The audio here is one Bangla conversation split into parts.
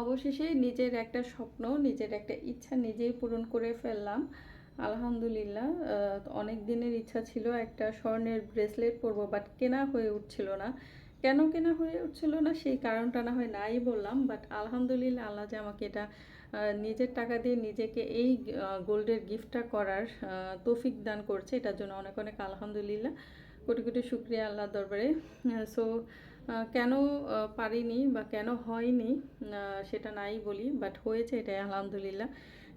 অবশেষে নিজের একটা স্বপ্ন, নিজের একটা ইচ্ছা নিজেই পূরণ করে ফেললাম। আলহামদুলিল্লাহ অনেক দিনের ইচ্ছা ছিল একটা স্বর্ণের ব্রেসলেট পরবো বাট কেনা হয়ে উঠছিল না। কেন কেনা হয়ে উঠছিল না সেই কারণটা না হয় নাই বললাম বাট আলহামদুলিল্লাহ আল্লাহ যে আমাকে এটা নিজের টাকা দিয়ে নিজেকে এই গোল্ডের গিফটটা করার তৌফিক দান করছে, এটার জন্য অনেক অনেক আলহামদুলিল্লাহ। কোটি কোটি শুক্রিয়া আল্লাহর দরবারে। সো কেন পারিনি বা কেন হয়নি সেটা নাই বলি বাট হয়েছে এটাই, আলহামদুলিল্লাহ।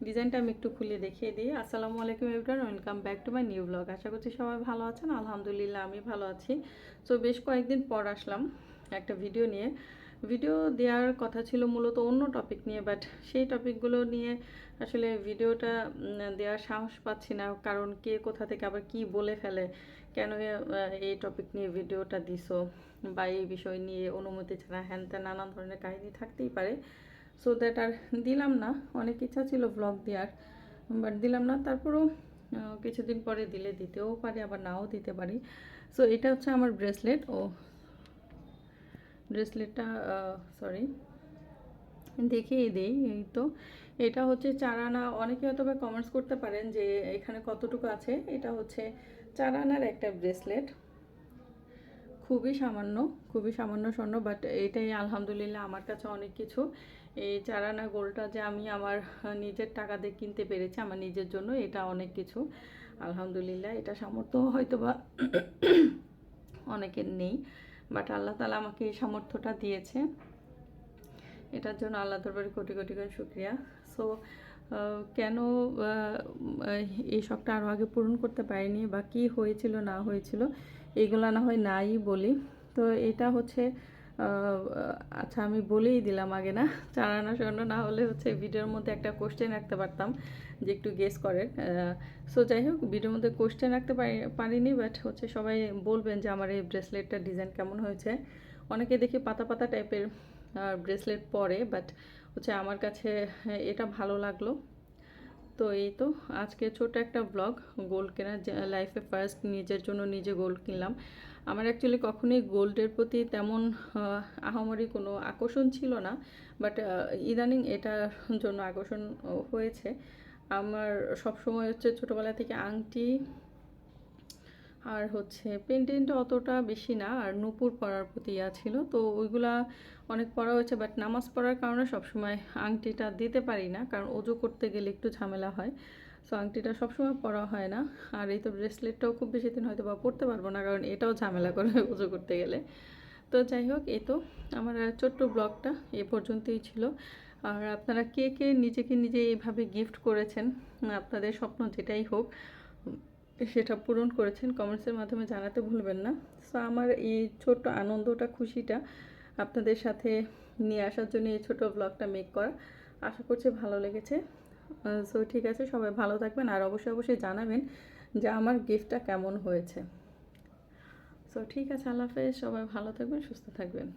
ডিজাইনটা আমি একটু খুলে দেখিয়ে দিই। আসসালামু আলাইকুম everyone welcome back to my new blog আশা করছি সবাই ভালো আছেন, আলহামদুলিল্লাহ আমি ভালো আছি। তো বেশ কয়েকদিন পর আসলাম একটা ভিডিও নিয়ে। ভিডিও দেওয়ার কথা ছিল মূলত অন্য টপিক নিয়ে বাট সেই টপিকগুলো নিয়ে আসলে ভিডিওটা দেওয়ার সাহস পাচ্ছি না। কারণ কে কোথা থেকে আবার কি বলে ফেলে? কেন এই টপিক নিয়ে ভিডিওটা দিছো? বা এই বিষয় নিয়ে অনুমতি ছাড়া হ্যান ত্যান নানান ধরনের কাহিনী থাকতেই পারে। সো দ্যাট আর দিলাম না। অনেক ইচ্ছা ছিল ব্লগ দেওয়ার বাট দিলাম না। তারপরেও কিছুদিন পরে দিলে দিতেও পারি, আবার নাও দিতে পারি। সো এটা হচ্ছে আমার ব্রেসলেট ও ব্রেসলেটটা সরি দেখিয়ে দিই। এই তো, এটা হচ্ছে চার আনা অনেকে হয়তো বা কমেন্টস করতে পারেন যে এখানে কতটুকু আছে। এটা হচ্ছে চার আনার একটা ব্রেসলেট। খুবই সামান্য খুবই সামান্য স্বর্ণ বাট এটাই আলহামদুলিল্লাহ আমার কাছে অনেক কিছু। এই চার আনা গোল্ডটা যে আমি আমার নিজের টাকা দিয়ে কিনতে পেরেছি, আমার নিজের জন্য, এটা অনেক কিছু। আলহামদুলিল্লাহ, এটা সামর্থ্য হয়তো বা অনেকের নেই। বাট আল্লাহ তালা আমাকে এই সামর্থ্যটা দিয়েছে। এটার জন্য আল্লাহ দরবারে কোটি কোটি করে শুক্রিয়া। সো কেন এই শখটা আরও আগে পূরণ করতে পারিনি বা কী হয়েছিল না হয়েছিল, এগুলো না হয় নাই বলি। তো এটা হচ্ছে আচ্ছা আমি বলেই দিলাম আগে না চারানা স্বর্ণ না হলে হচ্ছে ভিডিওর মধ্যে একটা কোশ্চেন রাখতে পারতাম যে একটু গেস করেন। সো যাই হোক, ভিডিওর মধ্যে কোশ্চেন রাখতে পারি, পারিনি বাট হচ্ছে সবাই বলবেন যে আমার এই ব্রেসলেটটার ডিজাইন কেমন হয়েছে। অনেকে দেখি পাতা পাতা টাইপের ব্রেসলেট পরে বাট হচ্ছে আমার কাছে এটা ভালো লাগল। তো এই তো আজকে ছোট একটা ব্লগ গোল্ড কেনার লাইফে ফার্স্ট নিজের জন্য নিজে গোল্ড কিনলাম। আমার অ্যাকচুয়ালি কখনোই গোল্ডের প্রতি তেমন আহ, আহামরি কোনো আকর্ষণ ছিল না বাট ইদানিং এটার জন্য আকর্ষণ হয়েছে। আমার সবসময় হচ্ছে ছোটোবেলা থেকে আংটি আর হচ্ছে পেন্টেন্টটা অতটা বেশি না, আর নূপুর পরার প্রতি ইয়া ছিল। তো ওইগুলা অনেক পড়া হয়েছে বাট নামাজ পড়ার কারণে সবসময় আংটিটা দিতে পারি না, কারণ ওজো করতে গেলে একটু ঝামেলা হয়। সো আংটিটা সবসময় পরা হয় না। আর এই তো ব্রেসলেটটাও খুব বেশি দিন হয়তো বা পড়তে পারব না, কারণ এটাও ঝামেলা করে অজু করতে গেলে। তো যাই হোক, এই তো আমার ছোট্ট ব্লগটা এ পর্যন্তই ছিল। আর আপনারা কে কে নিজেকে নিজে এইভাবে গিফট করেছেন, আপনাদের স্বপ্ন যেটাই হোক সেটা পূরণ করেছেন কমেন্টসের মাধ্যমে জানাতে ভুলবেন না। সো আমার এই ছোট্ট আনন্দটা, খুশিটা আপনাদের সাথে নিয়ে আসার জন্য এই ছোট ব্লগটা মেক করা, আশা করছি ভালো লেগেছে। সো ঠিক আছে, সবাই ভালো থাকবেন আর অবশ্যই অবশ্যই জানাবেন যে আমার গিফটটা কেমন হয়েছে। সো ঠিক আছে, আল্লাহ হাফেজ, সবাই ভালো থাকবেন, সুস্থ থাকবেন।